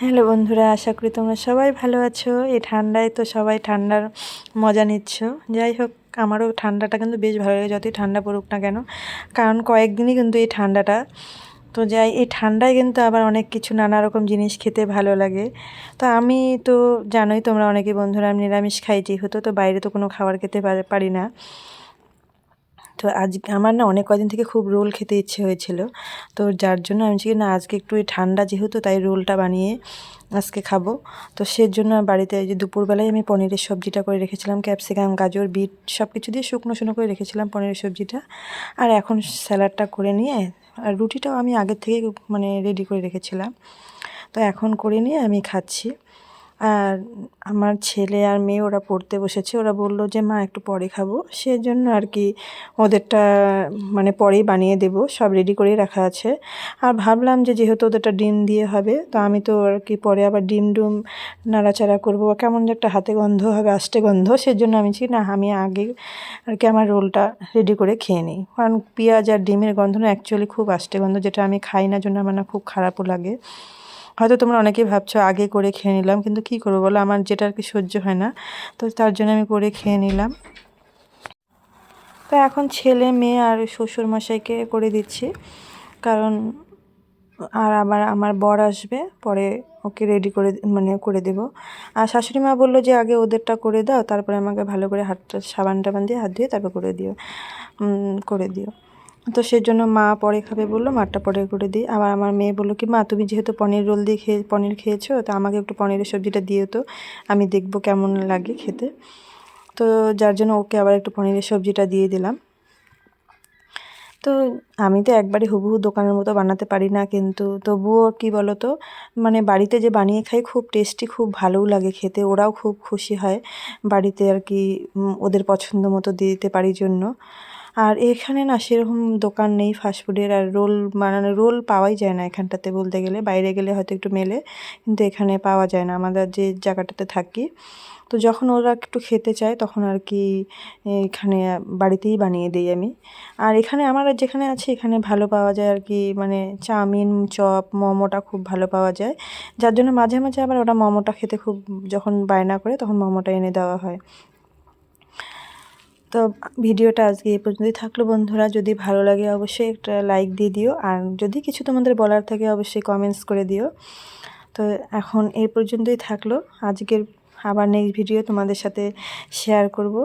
Hello বন্ধুরা, আশা করি তোমরা সবাই ভালো আছো। এই ঠান্ডায় তো সবাই ঠান্ডার মজা নিচ্ছ। যাই হোক, আমারও ঠান্ডাটা কিন্তু বেশ ভালো লাগে যতই ঠান্ডা পড়ুক না কেন। কারণ কয়েকদিনই কিন্তু এই ঠান্ডাটা। তো যাই, এই ঠান্ডায় কিন্তু আবার অনেক কিছু নানা রকম জিনিস খেতে ভালো লাগে। তো আমি তো জানোই তোমরা অনেকে বন্ধুরা, আমি নিরামিষ খাই যেহেতু, তো বাইরে তো কোনো খাবার খেতে পারি না। তো আজ আমার না অনেক কদিন থেকে খুব রোল খেতে ইচ্ছে হয়েছিল। তো যার জন্য আমি বলছি না, আজকে একটু ঠান্ডা যেহেতু, তাই রোলটা বানিয়ে আজকে খাব। তো সের জন্য বাড়িতে যে দুপুরবেলায় আমি পনিরের সবজিটা করে রেখেছিলাম, ক্যাপসিকাম, গাজর, বিট সব কিছু দিয়ে শুকনো শুকনো করে রেখেছিলাম পনিরের সবজিটা। আর এখন স্যালাডটা করে নিয়ে, আর রুটিটাও আমি আগের থেকেই মানে রেডি করে রেখেছিলাম। তো এখন করে নিয়ে আমি খাচ্ছি। আর আমার ছেলে আর মেয়ে ওরা পড়তে বসেছে। ওরা বলল যে, মা, একটু পরে খাব। সেজন্য আর কি ওদেরটা মানে পরেই বানিয়ে দেব। সব রেডি করেই রাখা আছে। আর ভাবলাম যে, যেহেতু ওদেরটা ডিম দিয়ে হবে, তো আমি তো আর কি পরে আবার ডিম ডুম নাড়াচাড়া করব। কেমন যে একটা হাতে গন্ধ হবে, আষ্টে গন্ধ। সেজন্য আমি ছি না, আমি আগে আর কি আমার রোলটা রেডি করে খেয়ে নিই। কারণ পেঁয়াজ আর ডিমের গন্ধ না অ্যাকচুয়ালি খুব আষ্টে গন্ধ, যেটা আমি খাই না, জন্য আমার না খুব খারাপও লাগে। হয়তো তোমরা অনেকেই ভাবছ, আগে করে খেয়ে নিলাম, কিন্তু কী করব বলো? আমার যেটা আর কি সহ্য হয় না। তো তার জন্য আমি করে খেয়ে নিলাম। তো এখন ছেলে, মেয়ে আর শ্বশুর মশাইকে করে দিচ্ছি। কারণ আর আবার আমার বর আসবে, পরে ওকে রেডি করে মানে করে দেব। আর শাশুড়ি মা বলল যে, আগে ওদেরটা করে দাও, তারপরে আমাকে ভালো করে হাতটা সাবান টাবান দিয়ে হাত ধুয়ে তারপর করে দিও। করে দিও। তো সেজন্য মা পরে খাবে বলল, মারটা পরে করে দিই। আবার আমার মেয়ে বলল কি, মা, তুমি যেহেতু পনির রোল দিয়ে খেয়ে, পনির খেয়েছো, তো আমাকে একটু পনিরের সবজিটা দিও তো। আমি দেখব কেমন লাগে খেতে। তো যার জন্য ওকে আবার একটু পনিরের সবজিটা দিয়ে দিলাম। তো আমি তো একবারে হুবহু দোকানের মতো বানাতে পারি না, কিন্তু তবুও কি বলো তো মানে বাড়িতে যে বানিয়ে খাই খুব টেস্টি, খুব ভালোও লাগে খেতে, ওরাও খুব খুশি হয় বাড়িতে আর কি ওদের পছন্দ মতো দিতে পারি জন্য। আর এখানে না সেরকম দোকান নেই ফাস্টফুডের আর রোল বানানো, রোল পাওয়াই যায় না এখানটাতে বলতে গেলে। বাইরে গেলে হয়তো একটু মেলে, কিন্তু এখানে পাওয়া যায় না। আমাদের যে জায়গাটাতে থাকি, তো যখন ওরা একটু খেতে চায়, তখন আর কি এখানে বাড়িতেই বানিয়ে দিই আমি। আর এখানে আমার যেখানে আছে, এখানে ভালো পাওয়া যায় আর কি মানে চাউমিন, চপ, মোমোটা খুব ভালো পাওয়া যায়। যার জন্য মাঝে মাঝে আবার ওরা মোমোটা খেতে খুব যখন বায়না করে, তখন মোমোটা এনে দেওয়া হয়। তো ভিডিওটা আজকে এই পর্যন্তই থাকল বন্ধুরা। যদি ভালো লাগে অবশ্যই একটা লাইক দিয়ে দিও। আর যদি কিছু তোমাদের বলার থাকে অবশ্যই কমেন্টস করে দিও। তো এখন এই পর্যন্তই থাকল। আজকের আবার নেক্সট ভিডিও তোমাদের সাথে শেয়ার করব।